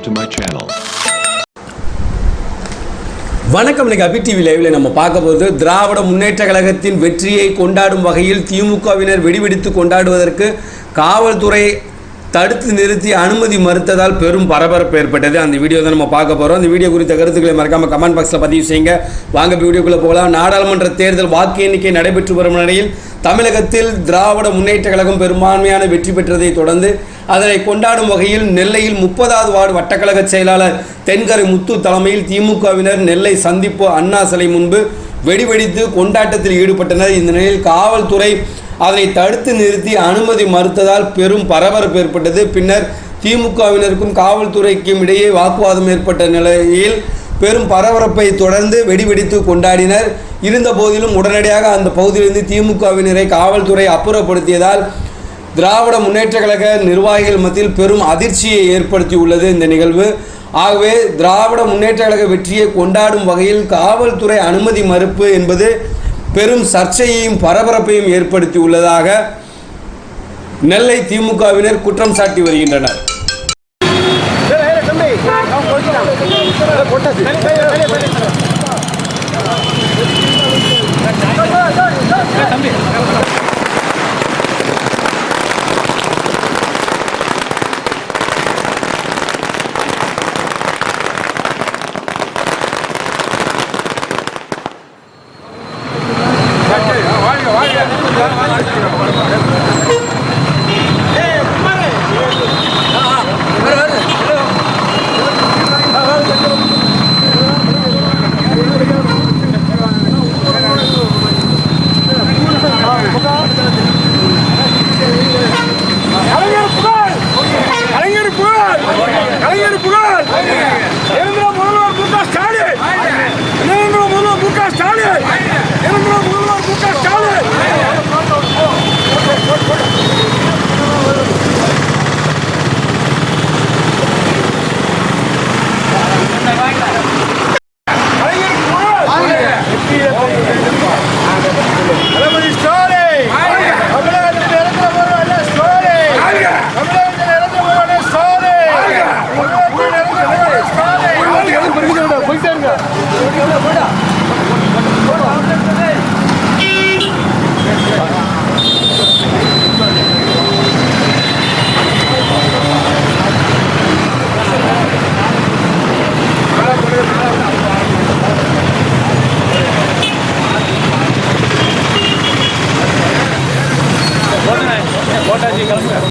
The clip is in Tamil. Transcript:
subscribe to my channel. வணக்கம் இன்னைக்கு அபி டிவி லைவ்ல நம்ம பார்க்க போகிறது திராவிட முன்னேற்ற கழகத்தின் வெற்றியை கொண்டாடும் வகையில் திமுகவினர் வெடிவெடித்து கொண்டாடுவதற்கு காவல்துறை தடுத்து நிறுத்தி அனுமதி மறுத்ததால் பெரும் பரபரப்பு ஏற்பட்டது. அந்த வீடியோ தான் நம்ம பார்க்க போகிறோம் அந்த வீடியோ குறித்த கருத்துக்களை மறக்காமல் கமெண்ட் பாக்ஸில் பதிவு செய்யுங்க. வாங்க வீடியோக்குள்ளே போகலாம். நாடாளுமன்ற தேர்தல் வாக்கு எண்ணிக்கை நடைபெற்று வரும் நிலையில் தமிழகத்தில் திராவிட முன்னேற்ற கழகம் பெரும்பான்மையான வெற்றி பெற்றதை தொடர்ந்து அதனை கொண்டாடும் வகையில் நெல்லையில் முப்பதாவது வார்டு வட்டக்கழக செயலாளர் தென்கரை முத்து தலைமையில் திமுகவினர் நெல்லை சந்திப்பு அண்ணா சிலை முன்பு வெடிவெடித்து கொண்டாட்டத்தில் ஈடுபட்டனர். இந்த நிலையில் காவல்துறை அதனை தடுத்து நிறுத்தி அனுமதி மறுத்ததால் பெரும் பரபரப்பு ஏற்பட்டது. பின்னர் திமுகவினருக்கும் காவல்துறைக்கும் இடையே வாக்குவாதம் ஏற்பட்ட நிலையில் பெரும் பரபரப்பை தொடர்ந்து வெடிவெடித்து கொண்டாடினர். இருந்த போதிலும் உடனடியாக அந்த பகுதியிலிருந்து திமுகவினரை காவல்துறை அப்புறப்படுத்தியதால் திராவிட முன்னேற்ற கழக நிர்வாகிகள் மத்தியில் பெரும் அதிர்ச்சியை ஏற்படுத்தியுள்ளது இந்த நிகழ்வு. ஆகவே திராவிட முன்னேற்ற கழக வெற்றியை கொண்டாடும் வகையில் காவல்துறை அனுமதி மறுப்பு என்பது பெரும் சர்ச்சையையும் பரபரப்பையும் ஏற்படுத்தியுள்ளதாக நெல்லை திமுகவினர் குற்றம் சாட்டி வருகின்றனர். கலைஞர் புகழ்! கலைஞர் புகழ்!